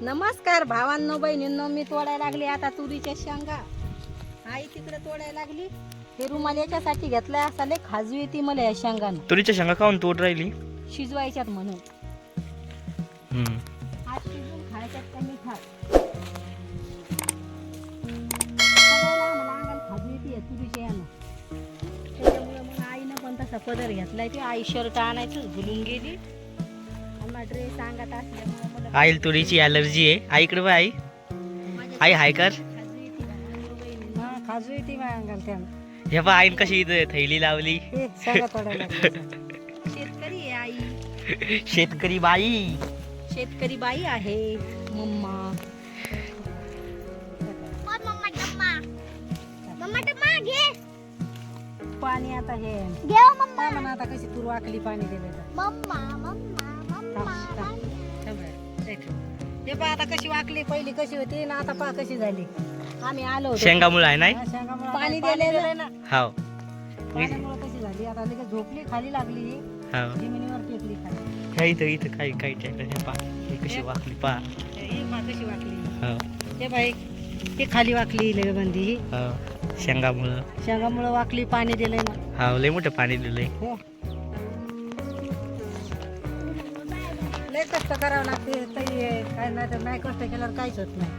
नमस्कार भावांनो बहिणींनो मी तोडायला लागली आता तुरीच्या शेंगा. आई तिकडे तोडायला लागली. हे रुमाल याच्यासाठी घेतलाय असा लय खाजू येते मला या शेंगानं. तुरीच्या शेंगा खाऊन तोड राहिली. शिजवायच्यात म्हणून. हम्म. आज खायच्यात त्या मिठात सगळ्याला मला अंगाला खाजू येते तुरीच्या यानं त्याच्यामुळे मग आईनं पण तसा पदर घेतलाय. ते आई शर्ट आणायचं भुलून गेली. ड्रेस अंगात असल्यामुळे मला आईल तुरीची अलर्जी आहे. आईकडे बघ आई. आई हाय कर. हा खाजू येते माझ्या अंगाला त्यानं. हे पा आईन कशी इथं थैली लावली. हे सगळं तोडायला शेतकरी आहे आई. शेतकरी बाई. शेतकरी बाई आहे मम्मा. पाणी आता हे. काय म्हणा आता कशी तूर वाकली पाणी दिले ते पहा आता कशी वाकली पहिली कशी होती ना आता पहा कशी झाली आम्ही आलो. शेंगामुळे आहे नाही? हा, पाणी दिलेलं. ना हाव पाण्यामुळे कशी झाली? आता लगेच झोपली खाली लागली. ही. हाव. जमिनीवर टेकली खाली. ह्या इथं इथं काही काही टाकलं हे हे कशी वाकली पा. हे पहा कशी वाकली. हाव. ते बाई ते खाली वाकली ही हाव. शेंगामुळं. शेंगामुळं वाकली पाणी दिलंय ना. हाव लय मोठं पाणी दिलंय. हो. लय कष्ट करावं लागते. तरी हे काय नाही तर नाही कष्ट केल्यावर काहीच होत नाही.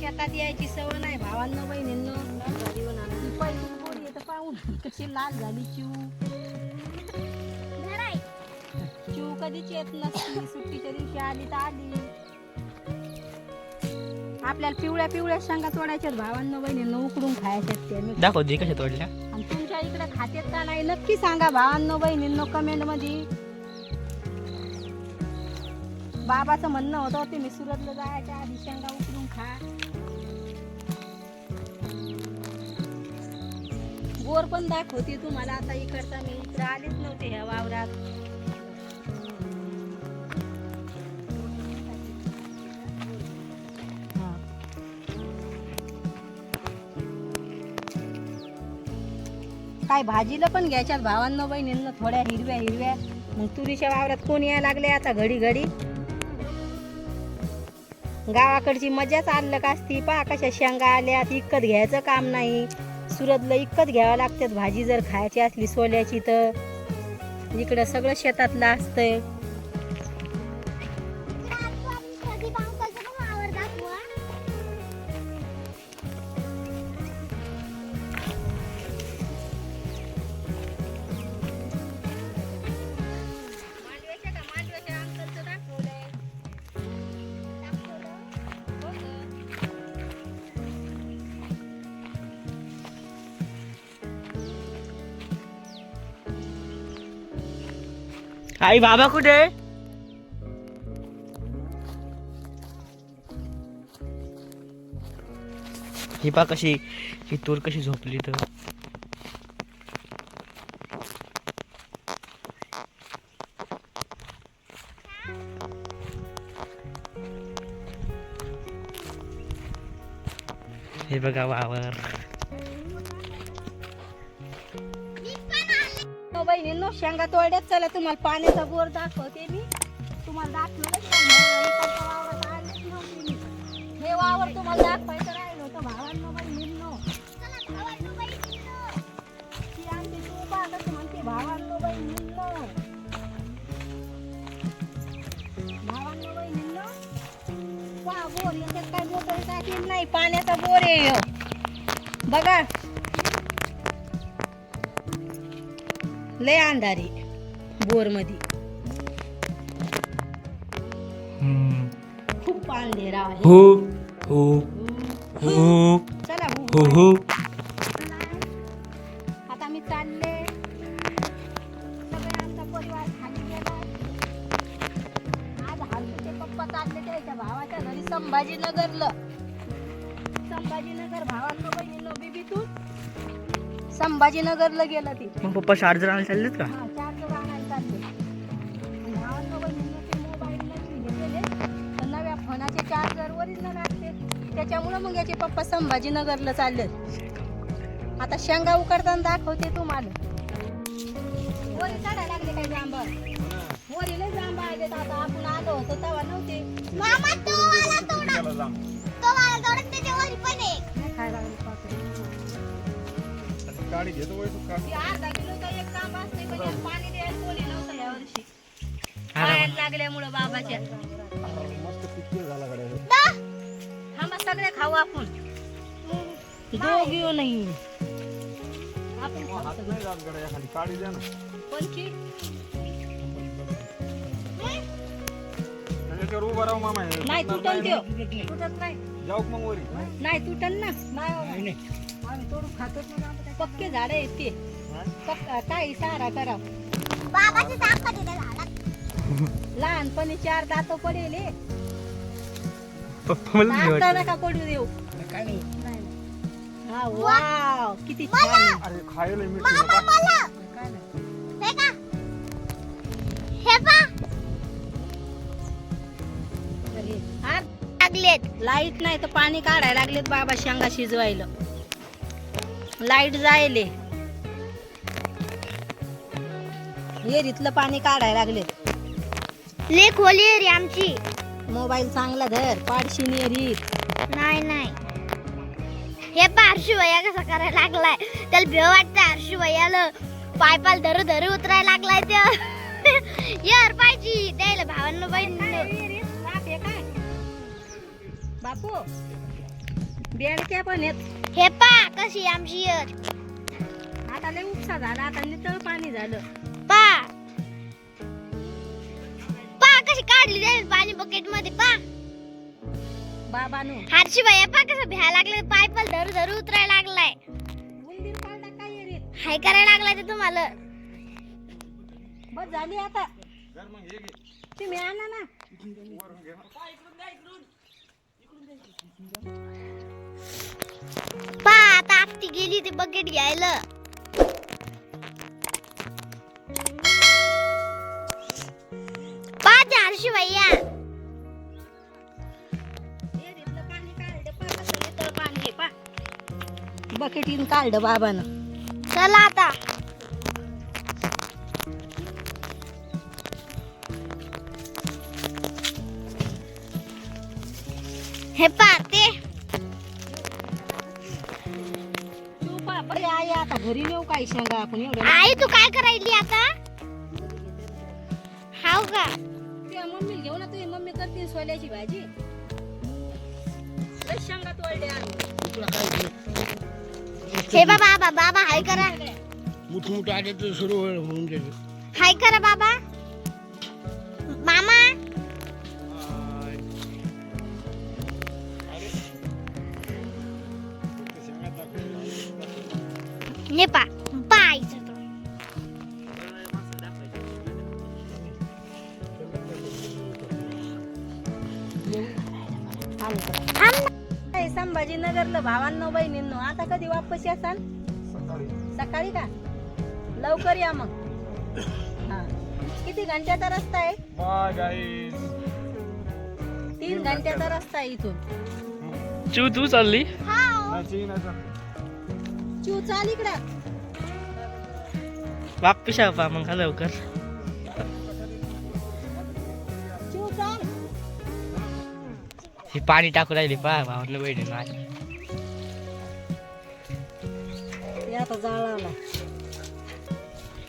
शेतात यायची सवय नाही भावांना बहिणींनो. पहिली आहे तर पाहून कशी लाल झाली चिव चिव कधीच येत नसती. सुट्टीच्या दिवशी आली तर आली. आपल्याला पिवळ्या पिवळ्या शेंगा तोडायच्यात भावांना बहिणींनो उकडून खायच्यात ते मी दाखव दे कशा तोडल्या. आणि तुमच्या इकडे खात्यात का नाही नक्की सांगा. भावांनो बहिणींनो कमेंटमध्ये बाबाचं म्हणणं होतं ते मी सुरतला जायच्या आधी शेंगा उकडून खा. बोर पण दाखवते तुम्हाला. आता इकडचा मी इकडे आलेच नव्हते ह्या वावरात. काय भाजीला पण घ्यायच्यात भावांना बहिणींना थोड्या हिरव्या हिरव्या. मग तुरीच्या वावरात कोण यायला लागले आता घडी घडी? गावाकडची मजाच आलं असती? पा कशा शेंगा आल्यात इकत घ्यायचं काम नाही. सुरतला इकत घ्यावं लागतात भाजी जर खायची असली सोल्याची तर. इकडं सगळं शेतातलं असतंय. आई बाबा कुठे? ही पा कशी ही तूर कशी झोपली तर? हे बघा वावर. बहिणींनो शेंगा तोड्यात चला तुम्हाला पाण्याचा बोर दाखवते मी. तुम्हाला दाखवलं हे वावर तुम्हाला दाखवायचं राहिलं होतं भावांनो बहिणींनो. ती आमची शोभा कसं म्हणते भावांनो बहिणींनो. भावांनो बहिणींनो. वा बोर याच्यात काय बोर टाकेल नाही. पाण्याचा बोर आहे. बघा लय अंधारी बोरमध्ये हम्म. खूप अंधेरा आहे हो हो हो चला हो. हो पप्पा चार्जर आणायला चाललेत का? मोबाईल नव्या फोनाचे चार्जर त्याच्यामुळे मग याचे पप्पा संभाजीनगरला चालले आता शेंगा उकडताना दाखवते तुम्हाला. वरी चढायला लागले काय जांभळ? वरी लय आले आता. आपण आलो होतो तेव्हा नव्हते. मामा तो वाला तोडा. तो वाला तोडा पण गाडी घेतो वय तू का? ती अर्धा किलोचा एक जांभळ असते पण यात पाणी द्यायला कोणी नव्हतं या वर्षी. आरामात. पायाला लागल्यामुळं बाबाच्या. मस्त पिक्चर झाला गाड्या. हा मग सगळे खाऊ आपण. दोघ येऊ नाही. आपण खाऊ हात सगळे. नाही जात गाड्या खाली काढी द्या ना. कोणची? त्याच्यावर उभा राहू मामा हे. नाही तुटणार तुटन त्यो तुटत नाही. ना. जाऊ का मग वरी? नाही तुटन ना. नाही आम्ही तोडून खातोच ना पक्के झाड आहेत ते पक्का काही सहारा करा. बाबाची ताकद आहे त्या झाडात? लहानपणी चार दात पडेल. पप्पा मला. नका पडू देऊ. नाही, नाही. हा वाव किती छान. आहे. अरे खायला मीठ मामा मला. काय नाही. हे का हे पा. तर लागलेत. लाइट नाही तर पाणी काढायला लागलेत बाबा शेंगा शिजवायला. लाइट जायले. विहिरीतलं पाणी काढायला लागलेत ले खोली आहे रे आमची. मोबाईल चांगला धर पाडशी विहिरीत नाही नाही. हे पा हर्षू भैया कसा करायला लागलाय. त्याला भेव वाटतं हर्षू भैयाला पाय पाल धरू धरू उतरायला लागलाय ते. यार पाहिजे द्यायला भावांना काय बापू बेडक्या पण आहेत. हे पा कशी आमची यार आता लय उपसा झाला आता नितळ पाणी झालं. पा पा कशी काढली द्यायला पाणी बकेटमध्ये पा बाबानो. हर्षी भैया पा कसं भ्या लागलं पाय पाल धरू धरू उतरायला लागलाय. उंदीर काढला काय विहिरीत हाय करायला लागलाय ते तुम्हाला. बस झाली आता. जर मग हे घे. तुम्ही आणा ना पा आता आपटी गेली ते बकेट घ्यायला. पा ते हर्षी भैया. विहिरीतलं पाणी काढलं पा कसं नितळ पाणी आहे पा बकेटीन काढलं बाबानं. चला आता. बरे आई आता घरी नेऊ काय शेंगा आपण एवढं आई तू काय करायली आता? हाव का? तुझ्या मम्मी घेऊ ना तुझी मम्मी करते सोल्याची भाजी. लय शेंगा हे बा बाबा बाबा हाय करा. मोठ मोठ आले तर सुरू होऊन जाईल हाय करा बाबा. मामा तो. आम्ही करा. थांब ना. काय संभाजीनगरला भावांनो बहिणींनो आता कधी वापस यासान सकाळी सकाळी का लवकर या मग हा किती घंट्याचा रस्ता आहे तीन घंट्याचा रस्ता आहे इथून चू तू चालली हाव. चिव चाल इकडं पा मग का लवकर चिव चाल हे पाणी टाकू राहिली पा भावांना बहिणी ते आता जाळावला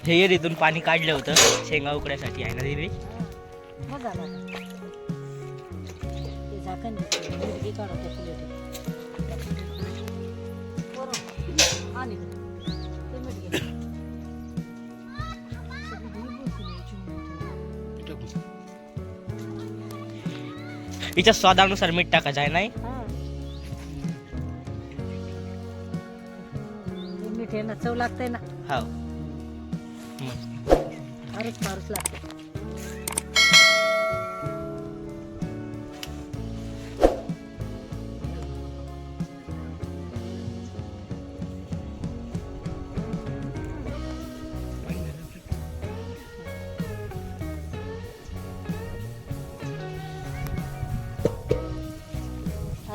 हे पाणी काढलं होतं शेंगा उकड्यासाठी आहे ना दिदी हो झाला आता. ते झाकण. मुलगी. हिच्या स्वादानुसार मीठ टाकायचं आहे नाही? हा. मीठ आहे ना चव लागतंय ना. हो. फारच लागते.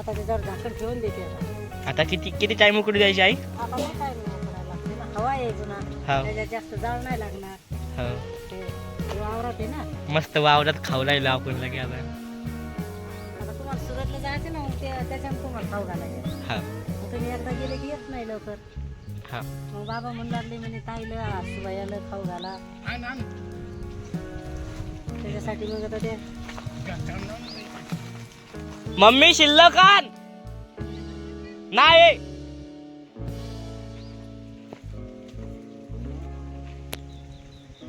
आता त्याच्यावर झाकण ठेवून देते आता. आता किती किती टाइम उकडू द्यायची आई? आता मग काय नाही करायला लागते ना हवा ना हा. त्याच्यात जास्त जाळ नाही लागणार. हो. ते ते वावरात आहे ना. मस्त वावरात खाऊ राहिलो आपण लगे आता. आता तुम्हाला सुरतला जायचं ना मग ते त्याच्यानं तुम्हाला खाऊ घालायचं. हा. मग तुम्ही एकदा गेले की येत नाही लवकर. हा. मग बाबा म्हणू लागले म्हणे ताईला आसूबाईला खाऊ घाला. त्याच्यासाठी मग आता ते मम्मी शिल्लक आण. नाही.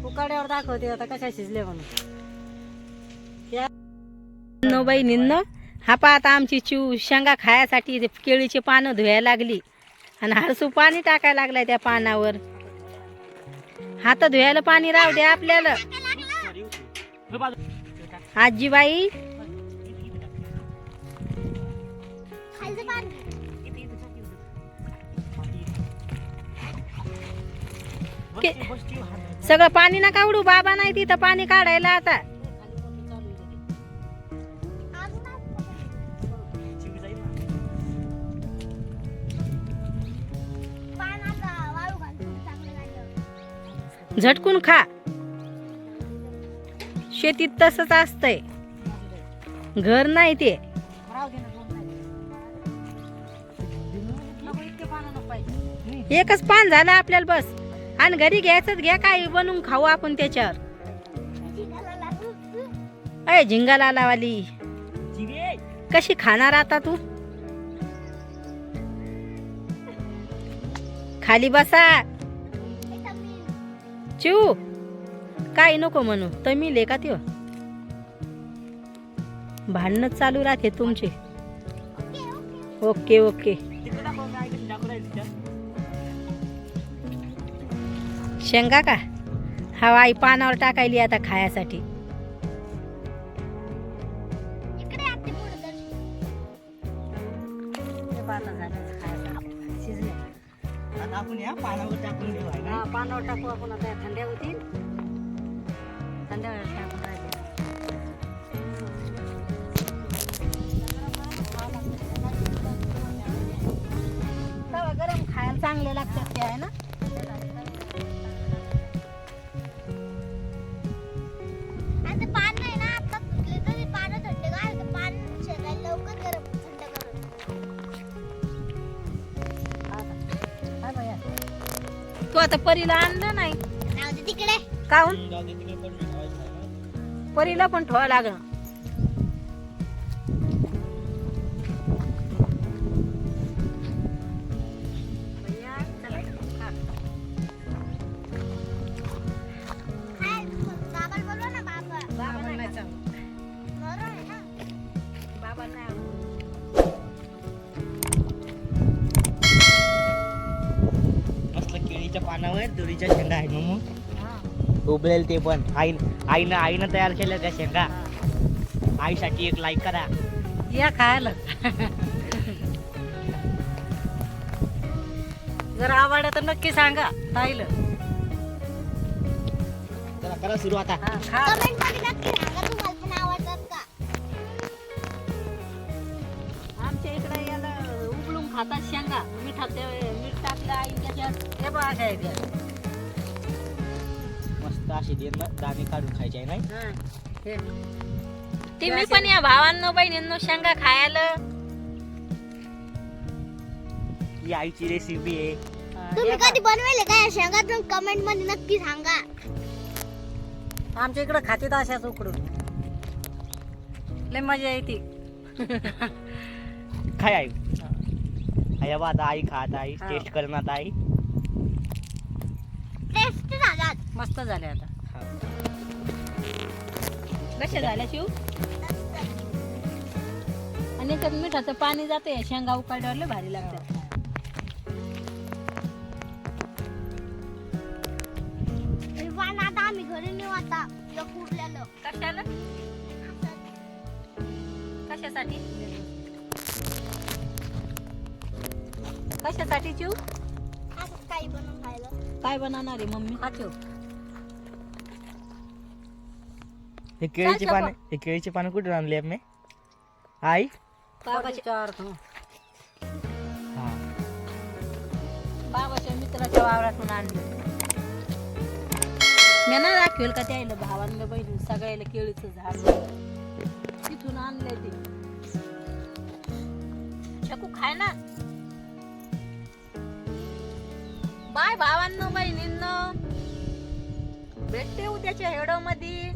उकाड्यावर दाखवते आता कशा शिजले म्हणून. नो बहिणींनो हा पा आता आमची चिव शेंगा खायासाठी ते केळीची पानं धुवायला लागली. आणि हरसू पाणी टाकायला लागलाय त्या पानावर. हात धुवायला पाणी राहू दे आपल्याला. आजीबाई के- सगळं पाणी नका उडू बाबा नाही तिथं पाणी काढायला आता. झटकून खा. शेतीत तसंच असतंय. घर नाही ते. एकच पान झालं आपल्याला बस. आणि घरी घ्यायचंच घ्या काय बनवून खाऊ आपण त्याच्यावर. अय झिंगाला लावाली कशी खाणार आता तू? खाली बसा. चिऊ काय नको म्हणू तमी आहे का त्यो? भांडणं चालू राहते तुमचे. Okay okay. शेंगा का? हा आई पानावर टाकायली आता खायासाठी. आपण या पानावर टाकून ना? पानावर टाकू आपण आता थंड्या होतील थंड्या टाकून राहिले तवा गरम खायला चांगले लागतात ते आहे ना? आता परीला आणलं नाही. तिकडे. काहून? परीला पण ठेवा लागणं दोरीच्या शेंगा आहे ना मग उबलेल ते पण. आई आईनं आईनं तयार केल्या त्या शेंगा. आईसाठी एक लाईक करा. या खायला. जर आवडलं तर नक्की सांगा ताईला. चला करा सुरू आता. हा, खा. कमेंटमध्ये नक्की सांगा तुम्हाला पण आवडतात का? आमच्या इकडे याला उबळून खातात शेंगा. मिठात ते- मीठ टाकलं आई त्याच्यात हे बघा काय ते. मस्त अशी दे ना दाणे काढून खायचे नाही. तुम्ही पण या भावांनो बहिणींनो शेंगा खायला. ही आईची रेसिपी आहे. तुम्ही. कधी बनवले काय शेंगा? तुम्ही कमेंटमध्ये नक्की सांगा. आमच्या इकडे खाते अशाच उकडून. लय मजा येते. काय आई. आई बा आता आई खात आई हा. टेस्ट करणार आई टेस्ट झालात मस्त झाले आता. कशा झाल्या शिव? आणि याच्यात मिठाचं पाणी जाते शेंगा उकाड्यावर लय भारी लागतात. आता आम्ही घरी नेऊ आता उरलेलं कशाला? कशासाठी? कशासाठी चिव बनवून खायला काय बनवणार आहे मम्मी? हा चिव हे केळीची पानं हे केळीची पानं कुठून आणली आम्ही? आई? बाबाच्या हा. बाबाच्या मित्राच्या वावरातून आणली. मी ना दाखवेल का त्याला भावांना बहिणी सगळ्याला केळीचं झाड. तिथून आणलंय ते. शकू खाय ना. बाय भावांनो बहिणींनो. भेटते उद्याच्या हेडो मध्ये